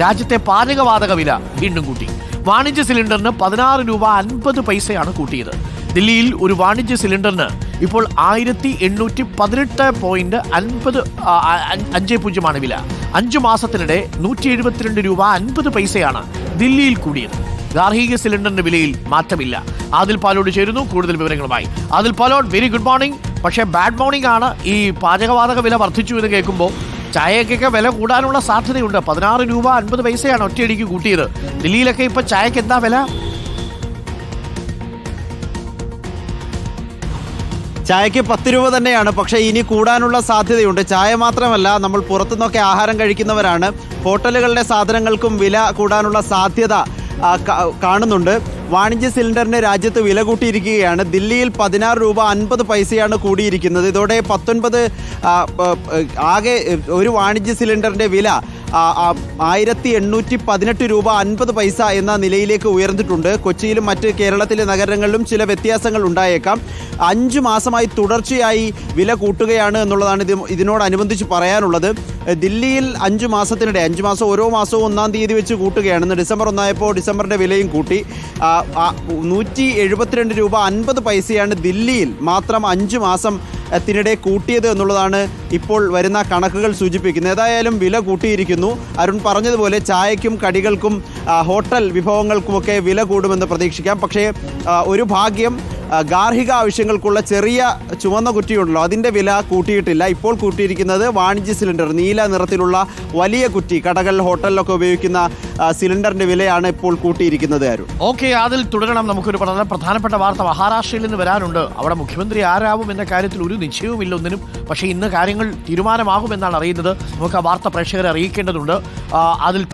രാജ്യത്തെ പാചകവാതക വില വീണ്ടും കൂട്ടി. വാണിജ്യ സിലിണ്ടറിന് പതിനാറ് രൂപ അൻപത് പൈസയാണ് കൂട്ടിയത്. ദില്ലിയിൽ ഒരു വാണിജ്യ സിലിണ്ടറിന് ഇപ്പോൾ ആയിരത്തി എണ്ണൂറ്റി പതിനെട്ട് പോയിന്റ് അൻപത് അഞ്ച് പൂജ്യമാണ് വില. അഞ്ചു മാസത്തിനിടെ നൂറ്റി എഴുപത്തിരണ്ട് രൂപ അൻപത് പൈസയാണ് ദില്ലിയിൽ കൂടിയത്. ഗാർഹിക സിലിണ്ടറിന്റെ വിലയിൽ മാറ്റമില്ല. ആദിൽ പാലോട് ചേരുന്നു കൂടുതൽ വിവരങ്ങളുമായി. Adil Palode very good morning പക്ഷേ ബാഡ് മോർണിംഗ് ആണ് ഈ പാചകവാതക വില വർദ്ധിച്ചു എന്ന് കേൾക്കുമ്പോൾ ചായക്കൊക്കെ വില കൂടാനുള്ള സാധ്യതയുണ്ട്. പതിനാറ് രൂപ അൻപത് പൈസയാണ് ഒറ്റയടിക്ക് കൂട്ടിയത്. ഡൽഹിയിലൊക്കെ ഇപ്പൊ ചായക്ക് എന്താ വില? ചായക്ക് പത്ത് രൂപ തന്നെയാണ്. പക്ഷേ ഇനി കൂടാനുള്ള സാധ്യതയുണ്ട്. ചായ മാത്രമല്ല നമ്മൾ പുറത്തുനിന്നൊക്കെ ആഹാരം കഴിക്കുന്നവരാണ്. ഹോട്ടലുകളുടെ സാധനങ്ങൾക്കും വില കൂടാനുള്ള സാധ്യത കാണുന്നുണ്ട്. വാണിജ്യ സിലിണ്ടറിന് രാജ്യത്ത് വില കൂട്ടിയിരിക്കുകയാണ്. ദില്ലിയിൽ പതിനാറ് രൂപ അൻപത് പൈസയാണ് കൂടിയിരിക്കുന്നത്. ഇതോടെ പത്തൊൻപത് ആകെ ഒരു വാണിജ്യ സിലിണ്ടറിന്റെ വില ആയിരത്തി എണ്ണൂറ്റി പതിനെട്ട് രൂപ അൻപത് പൈസ എന്ന നിലയിലേക്ക് ഉയർന്നിട്ടുണ്ട്. കൊച്ചിയിലും മറ്റ് കേരളത്തിലെ നഗരങ്ങളിലും ചില വ്യത്യാസങ്ങൾ ഉണ്ടായേക്കാം. അഞ്ച് മാസമായി തുടർച്ചയായി വില കൂട്ടുകയാണ് എന്നുള്ളതാണ് ഇത് ഇതിനോടനുബന്ധിച്ച് പറയാനുള്ളത്. ദില്ലിയിൽ അഞ്ച് മാസത്തിനിടെ അഞ്ച് മാസം ഓരോ മാസവും ഒന്നാം തീയതി വെച്ച് കൂട്ടുകയാണ് ഇന്ന് ഡിസംബർ ഒന്നായപ്പോൾ ഡിസംബറിന്റെ വിലയും കൂട്ടി. നൂറ്റി എഴുപത്തിരണ്ട് രൂപ അൻപത് പൈസയാണ് ദില്ലിയിൽ മാത്രം അഞ്ച് മാസം ത്തിനിടെ കൂട്ടിയത് എന്നുള്ളതാണ് ഇപ്പോൾ വരുന്ന കണക്കുകൾ സൂചിപ്പിക്കുന്നത്. ഏതായാലും വില കൂട്ടിയിരിക്കുന്നു. അരുൺ പറഞ്ഞതുപോലെ ചായയ്ക്കും കടികൾക്കും ഹോട്ടൽ വിഭവങ്ങൾക്കുമൊക്കെ വില കൂടുമെന്ന് പ്രതീക്ഷിക്കാം. പക്ഷേ ഒരു ഭാഗ്യം ഗാർഹിക ആവശ്യങ്ങൾക്കുള്ള ചെറിയ ചുവന്ന കുറ്റിയുണ്ടല്ലോ. അതിന്റെ വില കൂട്ടിയിട്ടില്ല. ഇപ്പോൾ കൂട്ടിയിരിക്കുന്നത് വാണിജ്യ സിലിണ്ടർ. നീല നിറത്തിലുള്ള വലിയ കുറ്റി കടകൾ ഹോട്ടലിലൊക്കെ ഉപയോഗിക്കുന്ന സിലിണ്ടറിന്റെ വിലയാണ് ഇപ്പോൾ കൂട്ടിയിരിക്കുന്നത് അരുൺ. ഓക്കെ അതിൽ തുടരണം. നമുക്കൊരു വളരെ പ്രധാനപ്പെട്ട വാർത്ത. മഹാരാഷ്ട്രയിൽ നിന്ന് വരാനുണ്ട്. അവിടെ മുഖ്യമന്ത്രി ആരാവും എന്ന കാര്യത്തിൽ ഒരു നിശ്ചയവുമില്ല ഒന്നിനും പക്ഷേ ഇന്ന് കാര്യങ്ങൾ തീരുമാനമാകുമെന്നാണ് അറിയുന്നത്. നമുക്ക് ആ വാർത്ത പ്രേക്ഷകരെ അറിയിക്കേണ്ടതുണ്ട്. അതിൽ